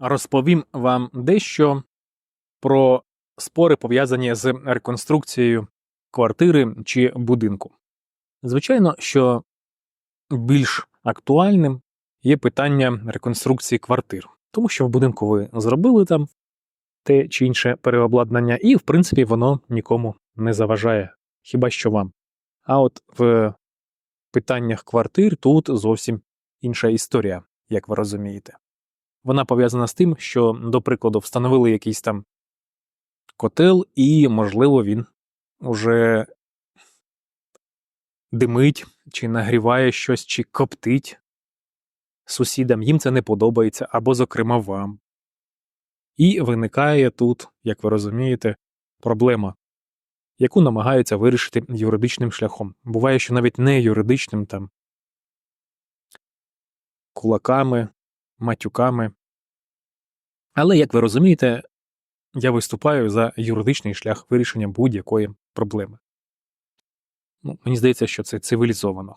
розповім вам дещо про спори, пов'язані з реконструкцією квартири чи будинку. Звичайно, що більш актуальним є питання реконструкції квартир, тому що в будинку ви зробили там те чи інше переобладнання, і, в принципі, воно нікому не заважає, хіба що вам. А от в питаннях квартир тут зовсім інша історія, як ви розумієте. Вона пов'язана з тим, що, до прикладу, встановили якийсь там котел, і, можливо, він уже димить, чи нагріває щось, чи коптить сусідам, їм це не подобається, або, зокрема, вам. І виникає тут, як ви розумієте, проблема, яку намагаються вирішити юридичним шляхом. Буває, що навіть не юридичним там кулаками, матюками. Але, як ви розумієте, я виступаю за юридичний шлях вирішення будь-якої проблеми. Ну, Мені здається, що це цивілізовано.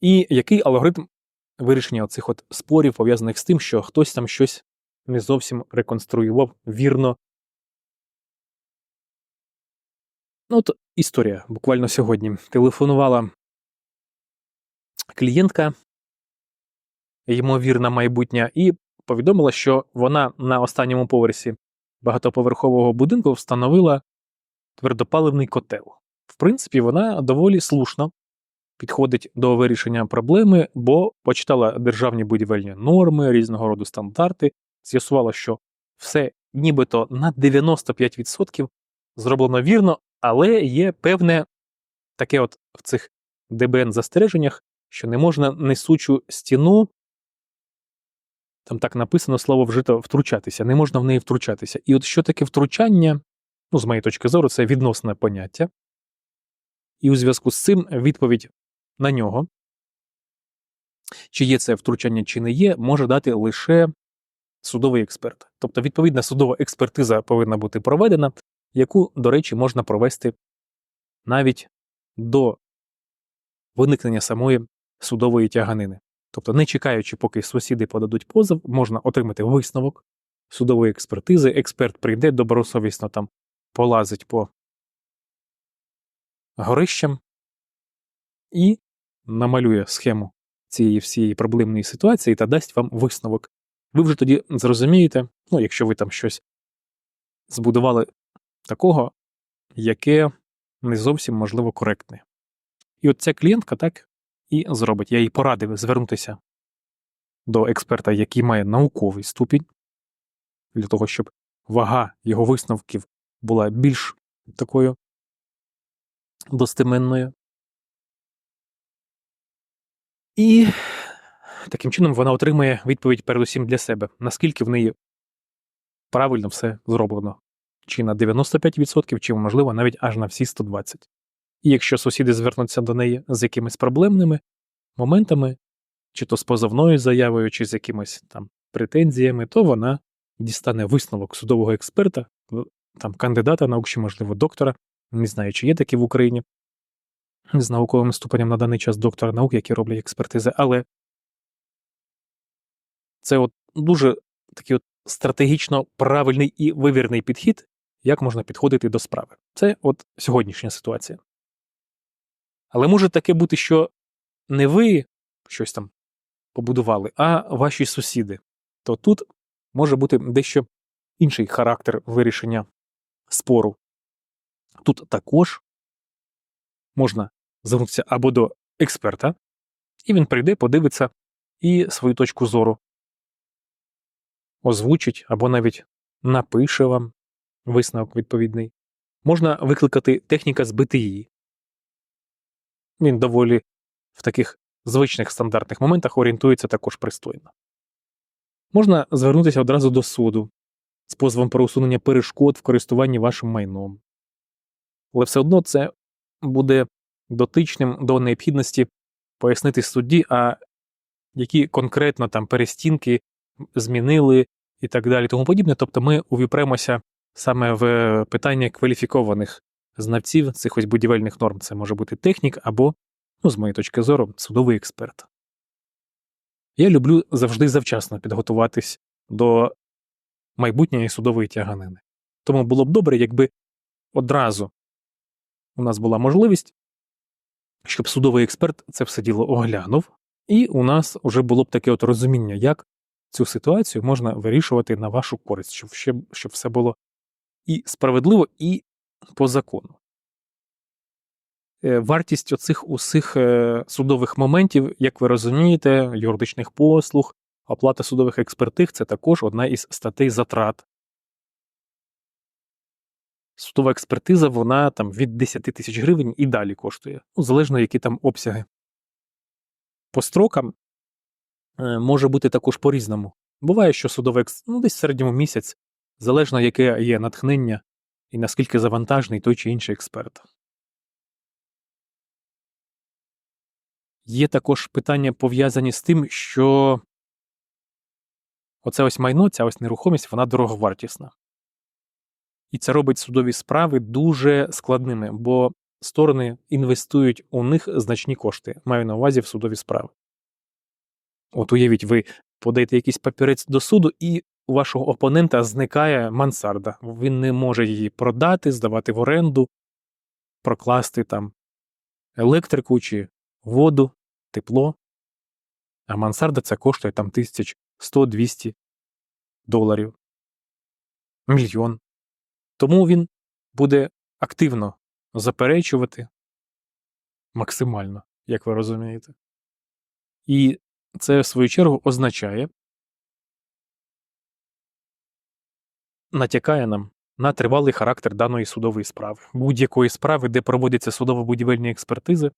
І який алгоритм вирішення оцих от спорів, пов'язаних з тим, що хтось там щось не зовсім реконструював вірно. Ну, от історія буквально сьогодні. Телефонувала клієнтка, ймовірна майбутня, і повідомила, що вона на останньому поверсі багатоповерхового будинку встановила твердопаливний котел. В принципі, вона доволі слушно підходить до вирішення проблеми, бо почитала державні будівельні норми, різного роду стандарти, з'ясувала, що все нібито на 95% зроблено вірно, але є певне таке от в цих ДБН застереженнях, що не можна несучу стіну, там так написано слово вжито втручатися, не можна в неї втручатися. І от що таке втручання, ну, з моєї точки зору, це відносне поняття. І у зв'язку з цим відповідь на нього, чи є це втручання, чи не є, може дати лише судовий експерт. Тобто, відповідна судова експертиза повинна бути проведена, яку, до речі, можна провести навіть до виникнення самої судової тяганини. Тобто, не чекаючи, поки сусіди подадуть позов, можна отримати висновок судової експертизи. Експерт прийде добросовісно там полазить по горищам і намалює схему цієї всієї проблемної ситуації та дасть вам висновок. Ви вже тоді зрозумієте, ну, якщо ви там щось збудували такого, яке не зовсім можливо коректне. І от ця клієнтка так і зробить. Я їй порадив звернутися до експерта, який має науковий ступінь, для того, щоб вага його висновків була більш такою достеменною. І таким чином вона отримає відповідь передусім для себе, наскільки в неї правильно все зроблено. Чи на 95%, чи, можливо, навіть аж на всі 120%. І якщо сусіди звернуться до неї з якимись проблемними моментами, чи то з позовною заявою, чи з якимись там претензіями, то вона дістане висновок судового експерта, там кандидата наук, чи, можливо, доктора. Не знаю, чи є такі в Україні з науковим ступенем на даний час доктора наук, які роблять експертизи, але це от дуже такий от стратегічно правильний і вивірний підхід, як можна підходити до справи. Це от сьогоднішня ситуація. Але може таке бути, що не ви щось там побудували, а ваші сусіди. То тут може бути дещо інший характер вирішення спору. Тут також можна звернутися або до експерта, і він прийде, подивиться і свою точку зору озвучить або навіть напише вам висновок відповідний. Можна викликати техніка з БТІ. Він доволі в таких звичних стандартних моментах орієнтується також пристойно. Можна звернутися одразу до суду з позовом про усунення перешкод в користуванні вашим майном. Але все одно це буде дотичним до необхідності пояснити судді, а які конкретно там перестінки змінили і так далі, тому подібне. Тобто ми увіпремося саме в питання кваліфікованих знавців цих ось будівельних норм. Це може бути технік або, ну, з моєї точки зору, судовий експерт. Я люблю завжди завчасно підготуватись до майбутньої судової тяганини. Тому було б добре, якби одразу у нас була можливість, щоб судовий експерт це все діло оглянув, і у нас вже було б таке от розуміння, як цю ситуацію можна вирішувати на вашу користь, щоб, щоб все було і справедливо, і по закону. Е, Вартість оцих усіх е, судових моментів, як ви розумієте, юридичних послуг, оплата судових експертиз це також одна із статей затрат. Судова експертиза, вона там від 10 тисяч гривень і далі коштує, ну, залежно які там обсяги. По строкам е, може бути також по-різному. Буває, що судовий екс... ну, десь в середньому місяць, залежно яке є натхнення і наскільки завантажений той чи інший експерт. Є також питання пов'язані з тим, що оце ось майно, ця ось нерухомість, вона дороговартісна. І це робить судові справи дуже складними, бо сторони інвестують у них значні кошти, маю на увазі в судові справи. От уявіть, ви подаєте якийсь папірець до суду, і у вашого опонента зникає мансарда. Він не може її продати, здавати в оренду, прокласти там електрику чи воду, тепло. А мансарда це коштує там 1100-200 доларів. Мільйон. Тому він буде активно заперечувати максимально, як ви розумієте. І це, в свою чергу, означає, натякає нам на тривалий характер даної судової справи, будь-якої справи, де проводяться судово-будівельні експертизи.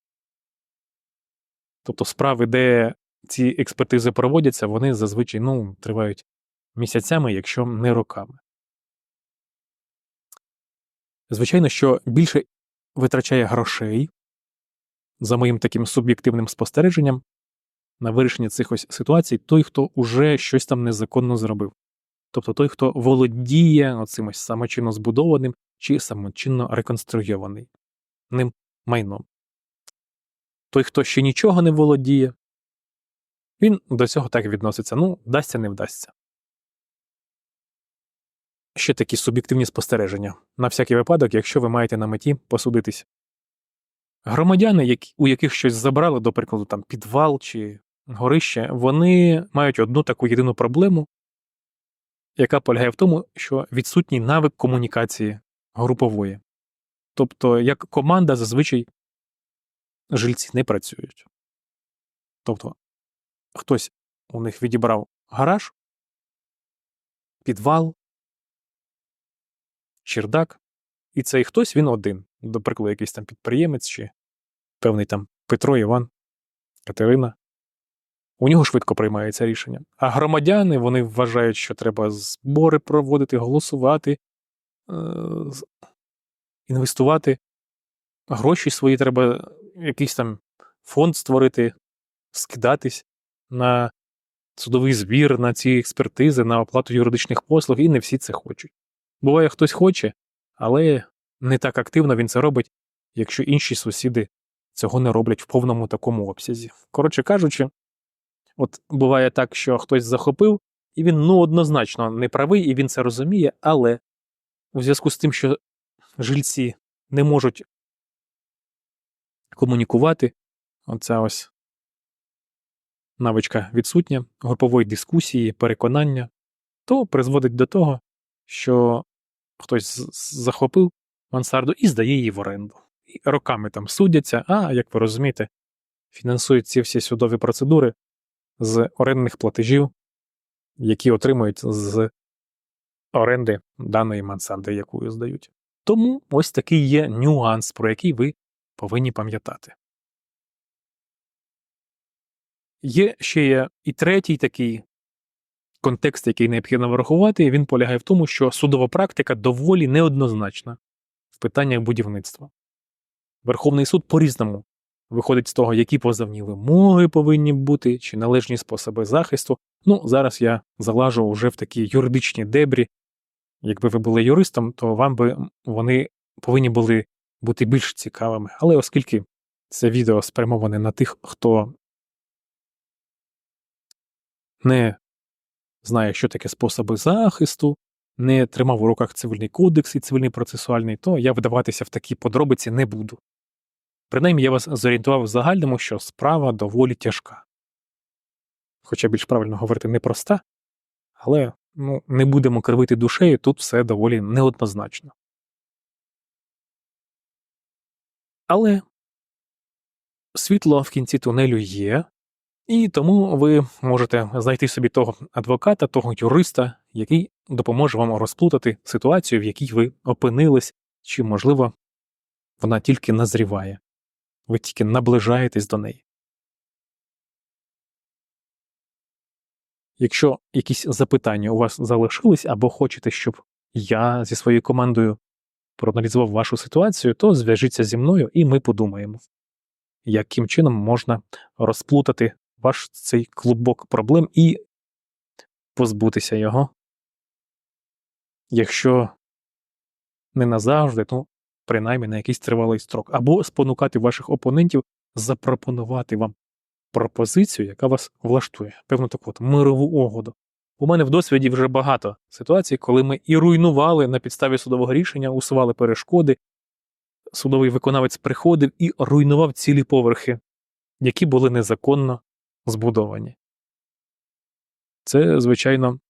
Тобто справи, де ці експертизи проводяться, вони зазвичай ну, тривають місяцями, якщо не роками. Звичайно, що більше витрачає грошей, за моїм таким суб'єктивним спостереженням, на вирішення цих ось ситуацій той, хто уже щось там незаконно зробив. Тобто той, хто володіє оцим самочинно збудованим чи самочинно реконструйований ним майном. Той, хто ще нічого не володіє, він до цього так відноситься. Ну, вдасться, не вдасться. Ще такі суб'єктивні спостереження. На всякий випадок, якщо ви маєте на меті посудитись. Громадяни, у яких щось забрали, до прикладу, там підвал чи горище, вони мають одну таку єдину проблему, яка полягає в тому, що відсутній навик комунікації групової. Тобто, як команда зазвичай жильці не працюють. Тобто, хтось у них відібрав гараж, підвал, чердак, і цей хтось він один, до прикладу, якийсь там підприємець чи певний там Петро, Іван, Катерина. У нього швидко приймається рішення. А громадяни вони вважають, що треба збори проводити, голосувати, е інвестувати. Гроші свої треба якийсь там фонд створити, скидатись на судовий збір, на ці експертизи, на оплату юридичних послуг, і не всі це хочуть. Буває, хтось хоче, але не так активно він це робить, якщо інші сусіди цього не роблять в повному такому обсязі. Коротше кажучи, от буває так, що хтось захопив, і він ну однозначно не правий, і він це розуміє, але у зв'язку з тим, що жильці не можуть комунікувати, оця ось навичка відсутня, групової дискусії, переконання, то призводить до того, що хтось захопив мансарду і здає її в оренду. І роками там судяться, а, як ви розумієте, фінансують ці всі судові процедури з орендних платежів, які отримують з оренди даної мансарди, яку здають. Тому ось такий є нюанс, про який ви повинні пам'ятати. Є ще і третій такий контекст, який необхідно врахувати, і він полягає в тому, що судова практика доволі неоднозначна в питаннях будівництва. Верховний суд по різному виходить з того, які позовні вимоги повинні бути, чи належні способи захисту. Ну, зараз я залажу вже в такі юридичні дебрі. Якби ви були юристом, то вам би вони повинні були бути більш цікавими. Але оскільки це відео спрямоване на тих, хто не знає, що таке способи захисту, не тримав у руках цивільний кодекс і цивільний процесуальний, то я вдаватися в такі подробиці не буду. Принаймні я вас зорієнтував в загальному, що справа доволі тяжка. Хоча більш правильно говорити непроста, але ну, не будемо кривити душею, тут все доволі неоднозначно. Але світло в кінці тунелю є, і тому ви можете знайти собі того адвоката, того юриста, який допоможе вам розплутати ситуацію, в якій ви опинились, чи, можливо, вона тільки назріває, ви тільки наближаєтесь до неї. Якщо якісь запитання у вас залишились або хочете, щоб я зі своєю командою проаналізував вашу ситуацію, то зв'яжіться зі мною і ми подумаємо, яким чином можна розплутати ваш цей клубок проблем і позбутися його. Якщо не назавжди, то принаймні на якийсь тривалий строк, або спонукати ваших опонентів запропонувати вам пропозицію, яка вас влаштує, певну таку от мирову угоду. У мене в досвіді вже багато ситуацій, коли ми і руйнували на підставі судового рішення, усували перешкоди, судовий виконавець приходив і руйнував цілі поверхи, які були незаконно збудовані. Це, звичайно,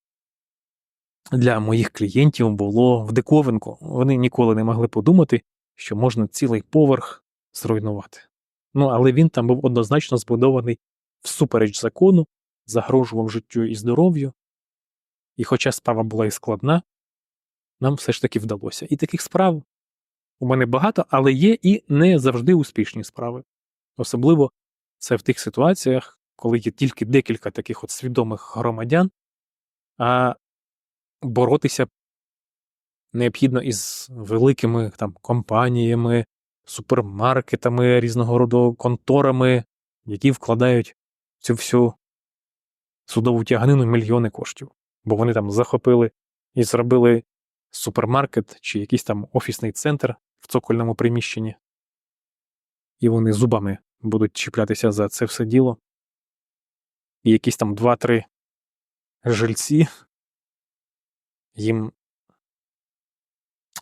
для моїх клієнтів було в диковинку. Вони ніколи не могли подумати, що можна цілий поверх зруйнувати. Ну, але він там був однозначно збудований всупереч закону, загрожував життю і здоров'ю. І хоча справа була і складна, нам все ж таки вдалося. І таких справ у мене багато, але є і не завжди успішні справи. Особливо це в тих ситуаціях, коли є тільки декілька таких от свідомих громадян, а боротися необхідно із великими там компаніями, супермаркетами, різного роду конторами, які вкладають цю всю судову тяганину мільйони коштів, бо вони там захопили і зробили супермаркет чи якийсь там офісний центр в цокольному приміщенні, і вони зубами будуть чіплятися за це все діло. І якісь там два-три жильці їм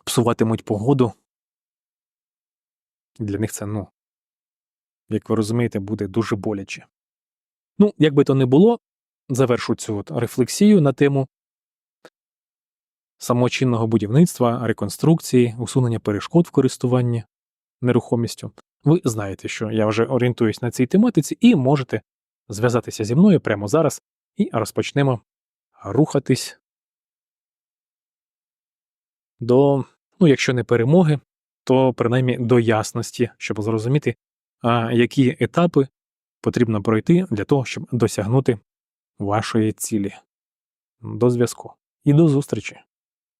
псуватимуть погоду. Для них це, ну, як ви розумієте, буде дуже боляче. Ну, як би то не було, завершу цю от рефлексію на тему самочинного будівництва, реконструкції, усунення перешкод в користуванні нерухомістю. Ви знаєте, що я вже орієнтуюсь на цій тематиці, і можете зв'язатися зі мною прямо зараз і розпочнемо рухатись до, ну, якщо не перемоги, то принаймні до ясності, щоб зрозуміти, які етапи потрібно пройти для того, щоб досягнути вашої цілі. До зв'язку і до зустрічі!